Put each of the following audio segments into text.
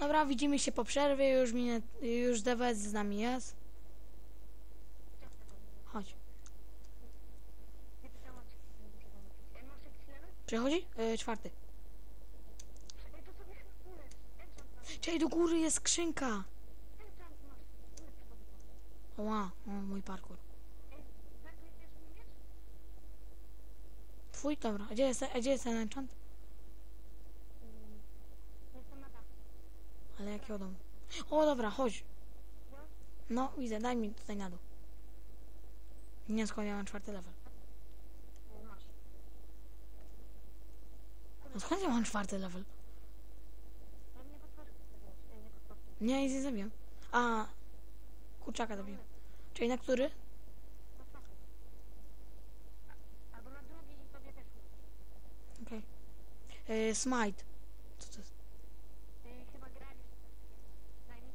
Dobra, widzimy się po przerwie, już minie, już DWS z nami jest. Chodź. Przechodzi? Yy, czwarty. Czekaj, do góry jest skrzynka. Enchant masz. Ulecz sobie. Ła, o, mój parkour. Twój? Dobra, a gdzie jest, a gdzie jest ten enchant? Mm, Jestem na dachu. Jakiego domu? O, dobra, chodź. No, widzę, daj mi tutaj na dół. Nie, skąd ja mam czwarty level. e. No skąd ja mam czwarty level? Nie nic nie zabiłem. A, kurczaka zabiłem. Czyli na który? Potworzy. A- Albo na drugi i tobie też ulecz. Okej. Yy, smite. Co to jest? Ty chyba graliście. Daj mi.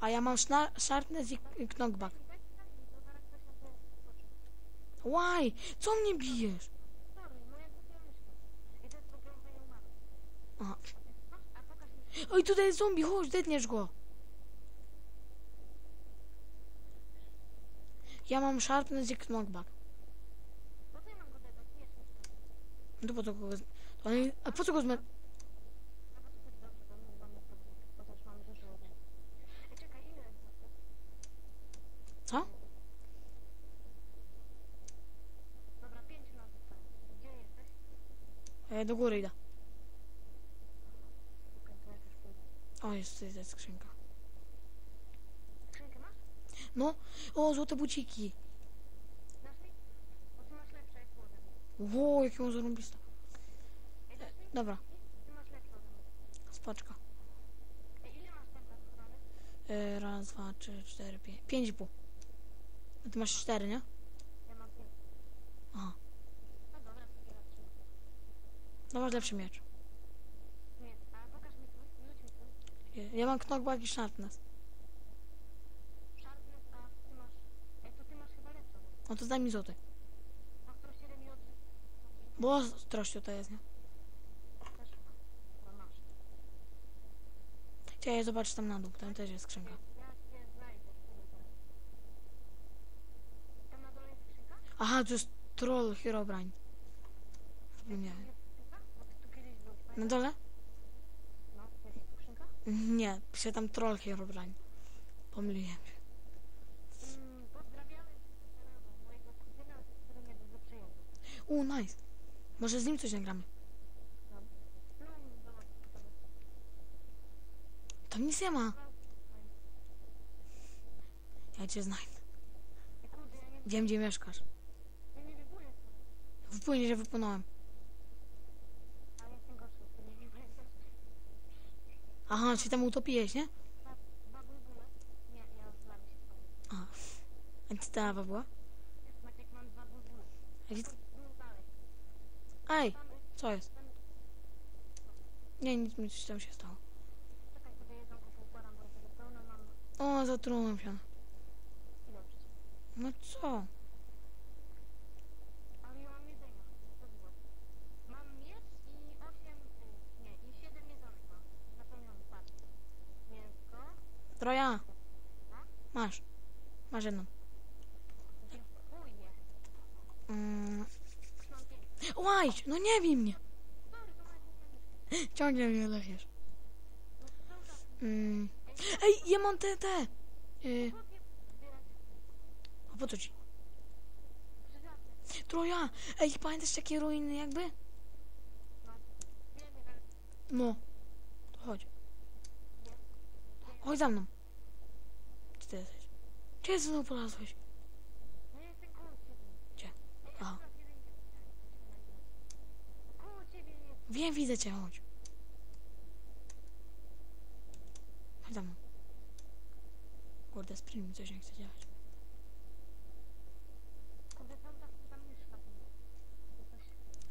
A ja mam sharpness i knockback. Why? Co mnie bijesz? Aha. Oj, tutaj jest zombie, chodź, detniesz go. Ja mam sharpness i knockback. No po co go... a po co go zme... No bo to chodzi dobrze, bo my mamy problem. Chociaż mamy dużo jeden. Ej, czekaj, ile jest na to? Co? Dobra, pięć razy zostało. Gdzie jesteś? E, do góry idę. Ja. O, jest tutaj jest skrzynka. Skrzynkę masz? No, o, złote buciki. Ło, jakie on zarąbiste. Dobra, ochrony? E, raz, dwa, trzy, cztery, pięć. Pięć i pół. A ty masz cztery, nie? Ja mam pięć. Aha. No dobra, to ja trzymam. No masz lepszy miecz. Nie, a pokaż mi twój, rzuć mi. E, Ja mam knockback i sharpness. Sharpness, a ty masz... Ej, to ty masz chyba mnie. No to daj mi złoty. Ostro 7 i odrzuć. Bo ostrościu to jest, nie? Też ma. No masz. Chciałem zobaczyć tam na dół, tam też jest skrzynka. Ja cię znajdę. skrzynka? Aha, to jest troll Herobrine. Zapomniałem. Jest skrzynka? Bo ty tu kiedyś byłeś, Na dole? No, jest skrzynka? Nie, pisze tam troll Herobrine. Pomyliłem się. Mm, pozdrawiamy mojego kuzyna, przyjedzie. U, nice. Może z nim coś nagramy. No, zobacz, to jest. Tam nic nie ma. No, Ja cię znajdę. Ej, kurde, ja nie, Wiem, gdzie mieszkasz. ja nie. Wpłynie, że wypłynąłem. Ale jestem gorszy, ty nie wybuję też. Aha, czy tam utopiłeś, nie? Spałem. A gdzie ta lawa była? A gdzie... Ej, co jest? Nie, nic mi coś tam się stało. O, zatrułem się. No co? Ale ja mam jedzenia. Co było? Mam miecz i osiem, y, nie, i siedem jedzonek mam. Napełniony, patrz. Mięsko. Troja. Masz. Masz jedną. Mm. Już mam pięć. Łaj, no nie bij mnie. Ciągle mnie lechiesz. Mm. Ej, ja mam te, te. Yy, a po co ci? Troja. Ej, pamiętasz takie ruiny jakby? No. To chodź. Chodź za mną. Gdzie ty jesteś? Gdzie znowu polazłeś? no. Gdzie? Aha. Wiem, widzę cię, chodź. Chodź za mną. Kurde, sprint mi coś nie chce działać.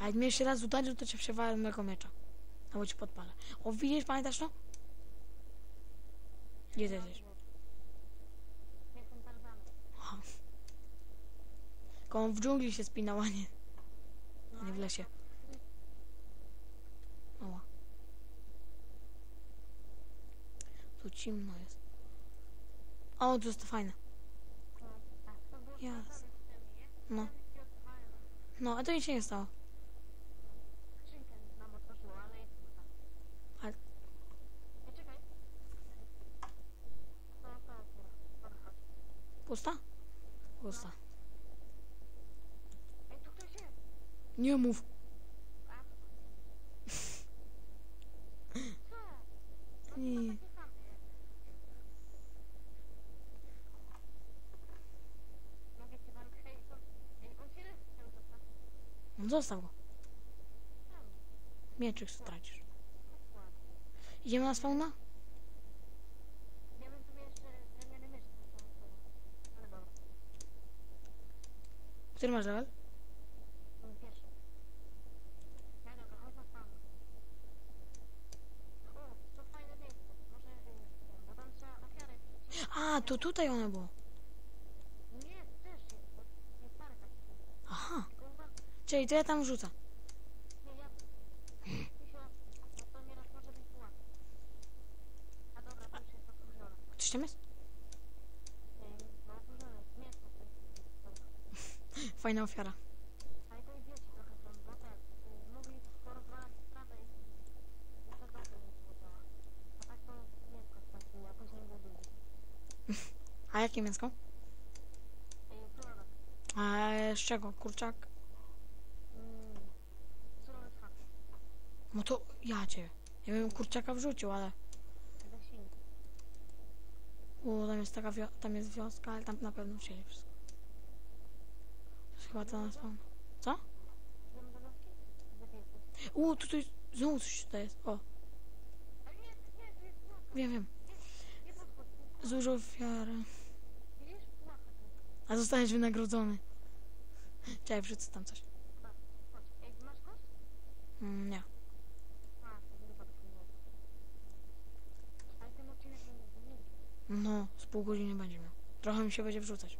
A jak mnie jeszcze raz uderzył, to cię przewalę mojego miecza. Albo ci podpalę. O, widzisz, pamiętasz to? Gdzie ty jesteś? Jestem on w dżungli się spinał, a nie, a nie w lesie. Oła. Tu cimno jest. O, to jest fajne. Jasne. No. No, a to nic się nie stało. Skrzynkę nam otworzyło, ale jest kurwa. Ale- Nie czekaj. To, to otwiera. Dobra, chodź. Pusta? Pusta. Ej, tu ktoś jest. Nie mów. A, to Co? No Nie. chyba taki sam jest. Mogę ci wam... Ej, to... Ej, on się rozstrzał zostaw. No zostaw go. Mieczyk stracisz. Idziemy na spawna? Ja bym sobie jeszcze zamianę myszki pomysłował. Ale dobra. Który masz level? Ten pierwszy. Ja dobra, chodź na spawn. O, to fajne miejsce. Może... y, Bo tam trzeba ofiarę wrzucić. A, to tutaj one było. Jest. Jest. Aha. Czyli to ja tam rzucę. Nie, ja... Misio, później buduli. A jakie mięsko? A z czego? Kurczak? No to ja cię. Ja bym kurczaka wrzucił, ale... U, tam jest taka wio- tam jest wioska, ale tam na pewno jest wilków. U, tutaj znowu coś tutaj jest. O, wiem, wiem. Zużył ofiarę. A zostałeś wynagrodzony. Czekaj, wrzucę tam coś. Mm, nie. No, z pół godziny będzie miał. Trochę mi się będzie wrzucać.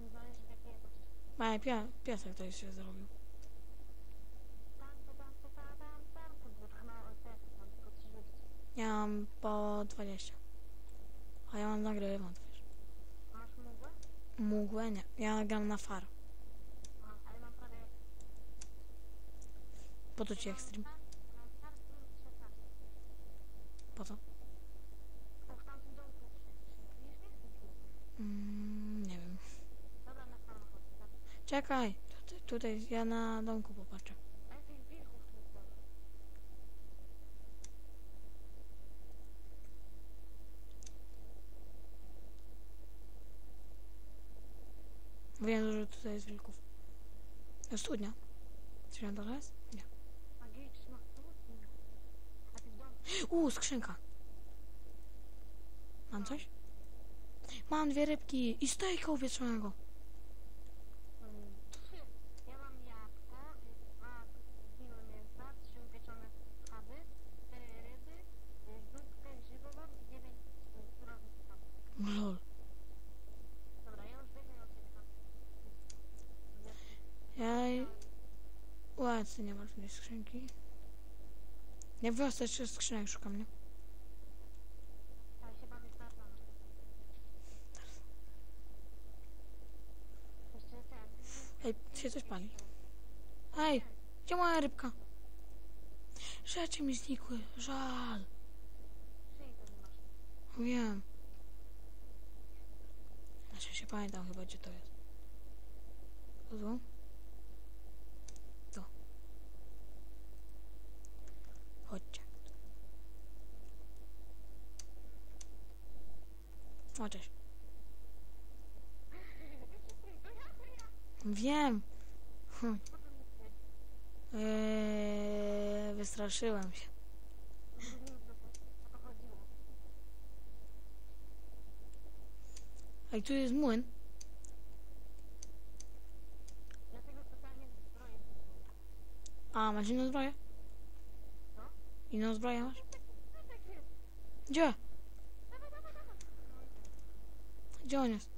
Nie zależy w jakiej jakości. Ale pie, piesek to się zrobił. Tam, to tam, to tam, tam, tam. Kurde, trochę mało FPS, mam tylko 30. Ja mam po 20. A ja mam nagrywam, to. A masz mgłę? Mgłę nie. Ja gram na far. Ale mam prawie... Po to ci ekstrem. Mam start plus 16. Po co? O, w tamtym domku 3. Widzisz mnie? Mm, nie wiem. Dobra, na stronę chodź. Dobra. Czekaj. Tutaj, tutaj ja na domku popatrzę. Wiem, że tutaj jest wilków. Jest studnia. Czy to jest? Nie. A gej trzyma tu? Nie. A ty w domku? U, skrzynka. Mam coś? Mam dwie rybki i stejka upieczonego. Mm, Trzy. Ja mam jabłko, y, dwa kilo mięsa, trzy upieczone schaby, cztery ryby, y, zupkę grzybową i dziewięć y, surowych schabów. Lol. Dobra, ja już biegnę od ciebie tam. Ja... Ładnie, nie ma żadnej skrzynki. Ja w wiosce jeszcze skrzynek szukam, nie? Ej, się coś pali. Ej, gdzie moja rybka? Rzeczy mi znikły, żal. Nie. Wiem. Znaczy się pamiętam chyba, gdzie to jest. Tu. Ja, ja. Wiem. Hm. Eee, wystraszyłem się. Ej, tu jest młyn. Dlatego specjalnie zbroję. A, masz inną zbroję? Co? Inną zbroję masz? Gdzie? Gdzie on jest?